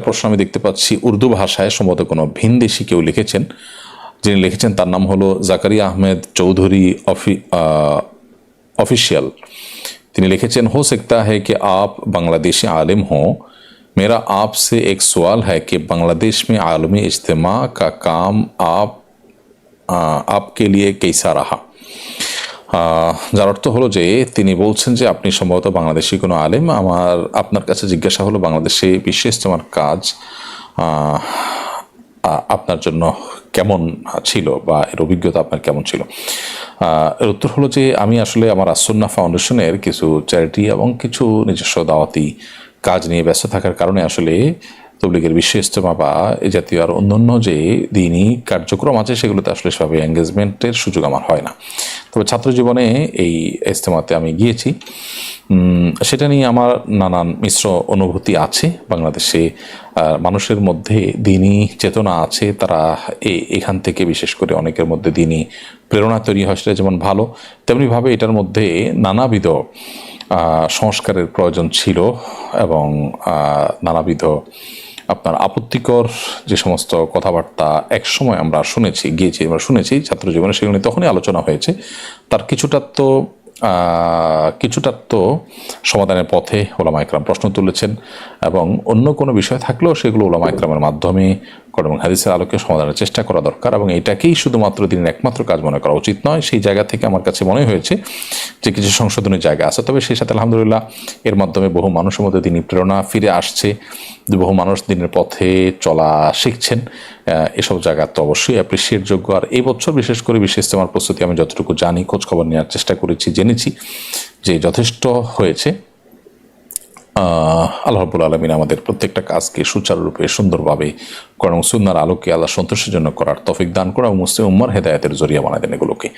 প্রশ্ন আমি দেখতে পাচ্ছি উর্দু ভাষায় সম্ভবত কোনো ভিনদেশি কেউ লিখেছেন যিনি লিখেছেন তার নাম হলো জাকারিয়া আহমেদ চৌধুরী অফি ऑफिशियल তিনি লিখেছেন हो सकता है कि आप बांग्लादेशी आलिम हों मेरा आपसे एक सवाल है कि बांग्लादेश में आलमी इज्तमा का काम आप आ, आपके लिए कैसा रहा আহ, যার অর্থ হলো যে তিনি বলছেন যে আপনি সম্ভবত বাংলাদেশি কোনো আলেম। আমার, আপনার কাছে জিজ্ঞাসা হলো বাংলাদেশে বিশ্ব ইজতেমার কাজ আপনার জন্য কেমন ছিল বা এর অভিজ্ঞতা আপনার কেমন ছিল। এর উত্তর হলো যে আমি আসলে আমার আসন্না ফাউন্ডেশনের কিছু চ্যারিটি এবং কিছু নিজস্ব দাওয়াতি কাজ নিয়ে ব্যস্ত থাকার কারণে আসলে তবলিগের বিশ্ব ইজতেমা বা এ জাতীয় আর অন্যান্য যে দিনই কার্যক্রম আছে, সেগুলোতে আসলে সেভাবে এঙ্গেজমেন্টের সুযোগ আমার হয় না। তবে ছাত্র জীবনে এই ইজতেমাতে আমি গিয়েছি। সেটা নিয়ে আমার নানান মিশ্র অনুভূতি আছে। বাংলাদেশে মানুষের মধ্যে দিনই চেতনা আছে। তারা এখান থেকে বিশেষ করে অনেকের মধ্যে দিনই প্রেরণা তৈরি হয়, সেটা যেমন ভালো, তেমনিভাবে এটার মধ্যে নানাবিধ সংস্কারের প্রয়োজন ছিল এবং নানাবিধ আপনার আপত্তিকর যে সমস্ত কথাবার্তা একসময় আমরা শুনেছি, গিয়েছি, আমরা শুনেছি ছাত্র জীবনে সেগুলি তখনই আলোচনা হয়েছে। তার কিছুটা তো কিছুটা তো সমাধানের পথে ওলামা একরাম প্রশ্ন তুলেছেন। এবং অন্য কোনো বিষয় থাকলেও সেগুলো ওলামা একরামের মাধ্যমে এবং হাদিসের আলোকে সমাধানের চেষ্টা করা দরকার এবং এটাকেই শুধুমাত্র দিনের একমাত্র কাজ মনে করা উচিত নয়। সেই জায়গা থেকে আমার কাছে মনে হয়েছে যে কিছু সংশোধনের জায়গা আছে। তবে সেই সাথে আলহামদুলিল্লাহ এর মাধ্যমে বহু মানুষের মধ্যে তিনি প্রেরণা ফিরে আসছে। বহু মানুষ দিনের পথে চলা শিখছেন। এসব জায়গা তো অবশ্যই অ্যাপ্রিসিয়েট যোগ্য। আর এই বছর বিশেষ করে বিশেষ ইস্তেমার প্রস্তুতি আমি যতটুকু জানি, খোঁজ খবর নেওয়ার চেষ্টা করেছি, জেনেছি যে যথেষ্ট হয়েছে। আল্লাহ রব্বুল আলমিন আমাদের প্রত্যেকটা কাজকে সুচারুরূপে, সুন্দরভাবে কোরআন সুন্নার আলোকে আল্লাহ সন্তোষের জন্য করার তফিক দান করা মুসলিম উম্মার হেদায়তের জরিয়া বানায় দেন এগুলোকে।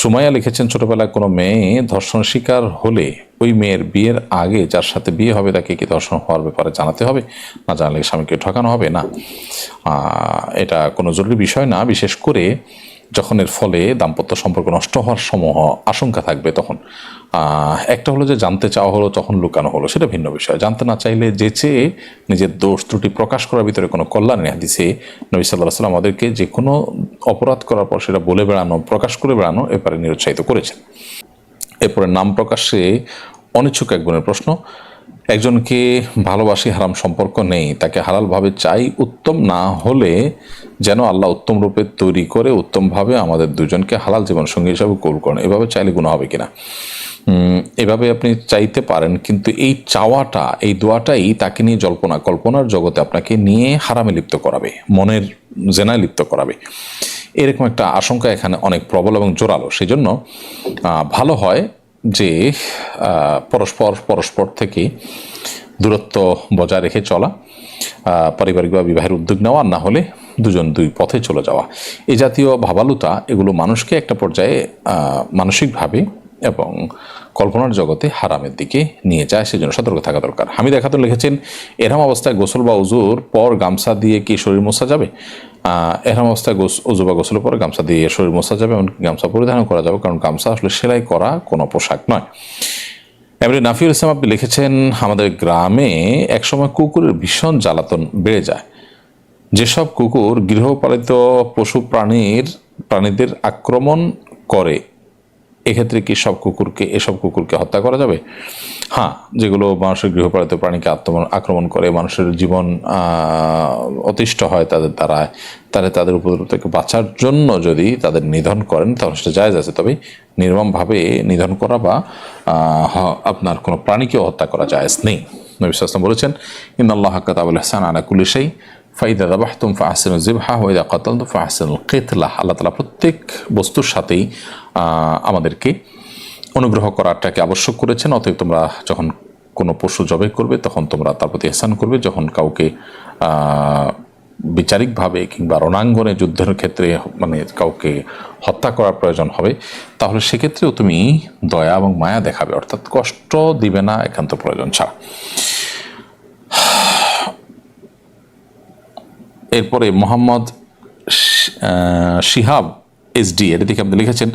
সুমাইয়া লিখেছেন, ছোটবেলায় কোনো মেয়ে ধর্ষণ শিকার হলে ওই মেয়ের বিয়ের আগে যার সাথে বিয়ে হবে তাকে কি ধর্ষণ হওয়ার ব্যাপারে জানাতে হবে? না জানালে স্বামীকে ঠকানো হবে? না। এটা কোনো জরুরি বিষয় না। বিশেষ করে যখন এর ফলে দাম্পত্য সম্পর্ক নষ্ট হওয়ার সমূহ আশঙ্কা থাকবে তখন একটা হলো যে জানতে চাওয়া হলো, তখন লুকানো হলো, সেটা ভিন্ন বিষয়। জানতে না চাইলে যে চেয়ে নিজের দোষ ত্রুটি প্রকাশ করার ভিতরে কোনো কল্যাণ নেই হাদিসে। নবী সাল্লাহ সাল্লাম আমাদেরকে যে কোনো অপরাধ করার পর সেটা বলে বেড়ানো, প্রকাশ করে বেড়ানো এবারে নিরুৎসাহিত করেছেন। এরপরে নাম প্রকাশে অনিচ্ছুক এক বোনের প্রশ্ন একজনকে ভালোবাসি, হারাম সম্পর্ক নেই, তাকে হালালভাবে চাই, উত্তম না হলে যেন আল্লাহ উত্তম রূপে তৈরি করে, উত্তমভাবে আমাদের দুজনকে হালাল জীবন সঙ্গী হিসাবে কবুল করেন। এভাবে চাইলে গুণ হবে কিনা? এভাবে আপনি চাইতে পারেন, কিন্তু এই চাওয়াটা, এই দোয়াটাই তাকে নিয়ে জল্পনা, কল্পনার জগতে আপনাকে নিয়ে হারামে লিপ্ত করাবে, মনের জেনায় লিপ্ত করাবে। এরকম একটা আশঙ্কা এখানে অনেক প্রবল এবং জোরালো। সেই জন্য ভালো হয় যে পরস্পর পরস্পর থেকে দূরত্ব বজায় রেখে চলা পারিবারিক বা বিবাহের উদ্যোগ নেওয়া, না হলে দুজন দুই পথে চলে যাওয়া। এই জাতীয় ভাবালুতা এগুলো মানুষকে একটা পর্যায়ে মানসিকভাবে এবং কল্পনার জগতে হারামের দিকে নিয়ে যায়, সেজন্য সতর্ক থাকা দরকার। হামিদ খাতুন লিখেছেন, এরম অবস্থায় গোসল বা উজুর পর গামছা দিয়ে কি শরীর মোছা যাবে? এরম অবস্থায় গোস উজু বা গোসলের পরে গামছা দিয়ে শরীর মোছা যাবে, এমনকি গামছা পরিধান করা যাবে, কারণ গামছা আসলে সেলাই করা কোনো পোশাক নয়। এমনি নাফিউল ইসলাম আপনি লিখেছেন, আমাদের গ্রামে একসময় কুকুরের ভীষণ জ্বালাতন বেড়ে যায়। যেসব কুকুর গৃহপালিত পশু প্রাণীর প্রাণীদের আক্রমণ করে এক্ষেত্রে কি সব কুকুরকে, এসব কুকুরকে হত্যা করা যাবে? হ্যাঁ যেগুলো মানুষের গৃহপালিত প্রাণীকে আক্রমণ আক্রমণ করে, মানুষের জীবন অতিষ্ঠ হয় তাদের দ্বারা তাহলে তাদের উপদ্রব থেকে বাঁচার জন্য যদি তাদের নিধন করেন, তাহলে সেটা জায়জ আছে। তবে নির্মমভাবে নিধন করা বা আপনার কোনো প্রাণীকেও হত্যা করা জায়েজ নেই। নবী বলেছেন ইন আল্লাহ হাক্কাত আবুল হাসান আলা কুলি সেই ফাইদা দাবাহতুম ফাহসিন জিবহা ওয়াইদা কাতালতুম ফাহসিন কিতলাহ আল্লাহ তালা প্রত্যেক বস্তুর সাথেই আমাদেরকে অনুগ্রহ করাটাকে আবশ্যক করেছেন। অতএব তোমরা যখন কোনো পশু জবে করবে, তখন তোমরা তার প্রতি এহসান করবে। যখন কাউকে বিচারিকভাবে কিংবা রণাঙ্গনে যুদ্ধের ক্ষেত্রে মানে কাউকে হত্যা করার প্রয়োজন হবে, তাহলে সেক্ষেত্রেও তুমি দয়া এবং মায়া দেখাবে। অর্থাৎ কষ্ট দিবে না, একান্ত প্রয়োজন ছাড়া। এরপরে মোহাম্মদ শিহাব এসডি এটা থেকে আপনি লিখেছেন,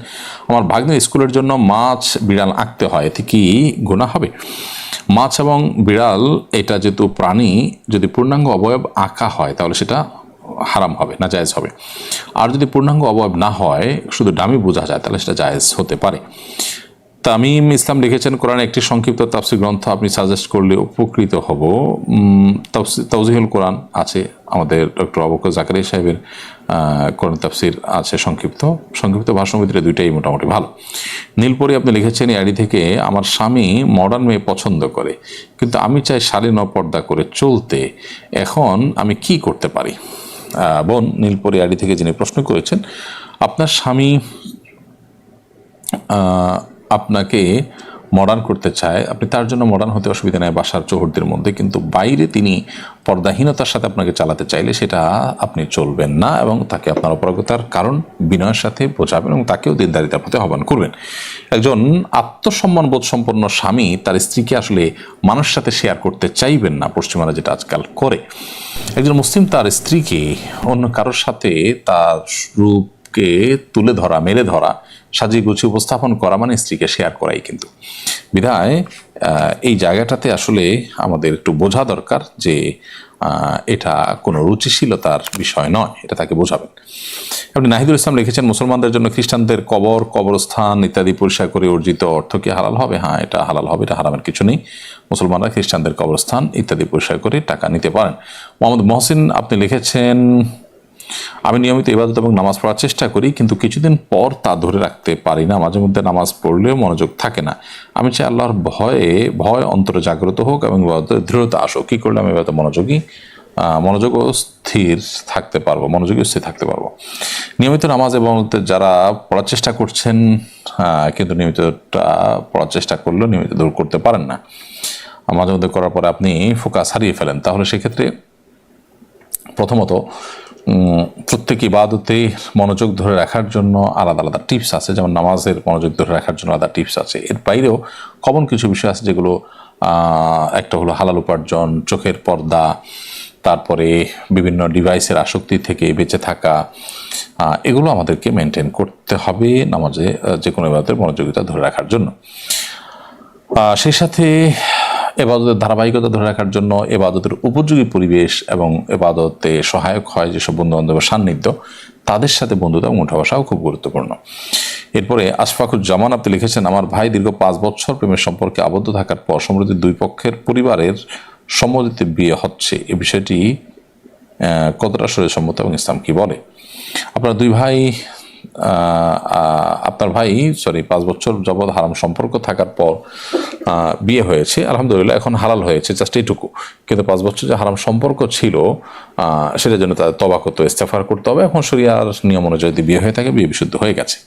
আমার ভাগ্নের স্কুলের জন্য মাছ, বিড়াল আঁকতে হয়, এতে কি গুণা হবে? মাছ এবং বিড়াল, এটা যেহেতু প্রাণী, যদি পূর্ণাঙ্গ অবয়ব আঁকা হয়, তাহলে সেটা হারাম হবে, না জায়েজ হবে। আর যদি পূর্ণাঙ্গ অবয়ব না হয়, শুধু ডামি বোঝা যায়, তাহলে সেটা জায়েজ হতে পারে। তামিম ইসলাম লিখেছেন, কোরআন একটি সংক্ষিপ্ত তাফসির গ্রন্থ আপনি সাজেস্ট করলে উপকৃত হব। তাওজিহুল কোরআন আছে আমাদের ডক্টর অবকর জাকারিয়া সাহেবের কোরআন তাফসির আছে সংক্ষিপ্ত। সংক্ষিপ্ত ভাষণ ভিতরে দুইটাই মোটামুটি ভালো। নীলপরি আপনি লিখেছেন, এই থেকে, আমার স্বামী মডার্ন মেয়ে পছন্দ করে, কিন্তু আমি চাই শালীন পর্দা করে চলতে। এখন আমি কি করতে পারি? বোন, নীলপরি আইডি থেকে যিনি প্রশ্ন করেছেন, আপনার স্বামী আপনাকে মডার্ন করতে চায়, আপনি তার জন্য মডার্ন হতে অসুবিধা নেই বাসার চৌহদ্দের মধ্যে, কিন্তু বাইরে তিনি পর্দাহীনতার সাথে আপনাকে চালাতে চাইলে সেটা আপনি চলবেন না এবং তাকে আপনার অপরাগতার কারণ বিনয়ের সাথে বোঝাবেন এবং তাকেও দিনদারিতার প্রতি আহ্বান করবেন। একজন আত্মসম্মান বোধ সম্পন্ন স্বামী তার স্ত্রীকে আসলে মানুষের সাথে শেয়ার করতে চাইবেন না, পশ্চিমারা যেটা আজকাল করে। একজন মুসলিম তার স্ত্রীকে অন্য কারোর সাথে তার রূপকে তুলে ধরা, মেলে ধরা সাজিয়ে গুছিয়ে উপস্থাপন করা মানে স্ত্রীকে শেয়ার করাই কিন্তু। বিধায় এই জায়গাটাতে আসলে আমাদের একটু বোঝা দরকার যে এটা কোনো রুচিশীলতার বিষয় নয়, এটা তাকে বোঝাবেন। আপনি নাহিদুল ইসলাম লিখেছেন, মুসলমানদের জন্য খ্রিস্টানদের কবর, কবরস্থান ইত্যাদি পরিষ্কার করে অর্জিত অর্থ কি হালাল হবে? হ্যাঁ এটা হালাল হবে, এটা হারামের কিছু নেই। মুসলমানরা খ্রিস্টানদের কবরস্থান ইত্যাদি পরিষ্কার করে টাকা নিতে পারেন। মোহাম্মদ মহসিন, আপনি লিখেছেন আমি নিয়মিত ইবাদত এবং নামাজ পড়ার চেষ্টা করি, কিন্তু কিছুদিন পর তা ধরে রাখতে পারি না। মাঝে মধ্যে নামাজ পড়লেও মনোযোগ থাকে না। আমি চাই আল্লাহর ভয়ে, ভয় অন্তরে জাগ্রত হোক এবং ইবাদতের দৃঢ়তা আসুক। কী করলে আমি এবার মনোযোগী মনোযোগ স্থির থাকতে পারব, মনোযোগী স্থির থাকতে পারব? নিয়মিত নামাজ এবং যারা পড়ার চেষ্টা করছেন কিন্তু নিয়মিতটা পড়ার চেষ্টা করলেও নিয়মিত দূর করতে পারেন না। মাঝে মধ্যে করার পরে আপনি ফোকাস হারিয়ে ফেলেন। তাহলে সেক্ষেত্রে প্রথমত প্রত্যেক ইবাদতে মনোযোগ ধরে রাখার জন্য আলাদা আলাদা টিপস আছে, যেমন নামাজের মনোযোগ ধরে রাখার জন্য আলাদা টিপস আছে। এর বাইরেও কমন কিছু বিষয় আছে যেগুলো একটা হলো হালাল উপার্জন, চোখের পর্দা, তারপরে বিভিন্ন ডিভাইসের আসক্তি থেকে বেঁচে থাকা এগুলো আমাদেরকে মেনটেন করতে হবে নামাজে যে কোনো ইবাদতের মনোযোগিতা ধরে রাখার জন্য। সেই সাথে এবাদতের ধারাবাহিকতা ধরে রাখার জন্য এবাদতের উপযোগী পরিবেশ এবং এবাদতে সহায়ক হয় যেসব বন্ধু বান্ধবের সান্নিধ্য, তাদের সাথে বন্ধুতা এবং উঠা বসাও খুব গুরুত্বপূর্ণ। এরপরে আশফাকুজ্জামান আপনি লিখেছেন, আমার ভাই দীর্ঘ পাঁচ বছর প্রেমের সম্পর্কে আবদ্ধ থাকার পর সম্প্রতি দুই পক্ষের পরিবারের সম্মতিতে বিয়ে হচ্ছে। এ বিষয়টি কতটা শরীর সম্মত এবং ইসলাম কি বলে? আপনার দুই ভাই আপনার ভাই সরি পাঁচ বছর যাবৎ হারাম সম্পর্ক থাকার পর বিয়ে হয়েছে। আলহামদুলিল্লাহ, এখন হালাল হয়েছে জাস্ট এইটুকু। কিন্তু পাঁচ বছর যে হারাম সম্পর্ক ছিল সেটার জন্য তাদের তবা করতে ইস্তেফার করতে হবে। এখন শরিয়ার নিয়ম অনুযায়ী বিয়ে হয়ে থাকে, বিয়ে বিশুদ্ধ হয়ে গেছে।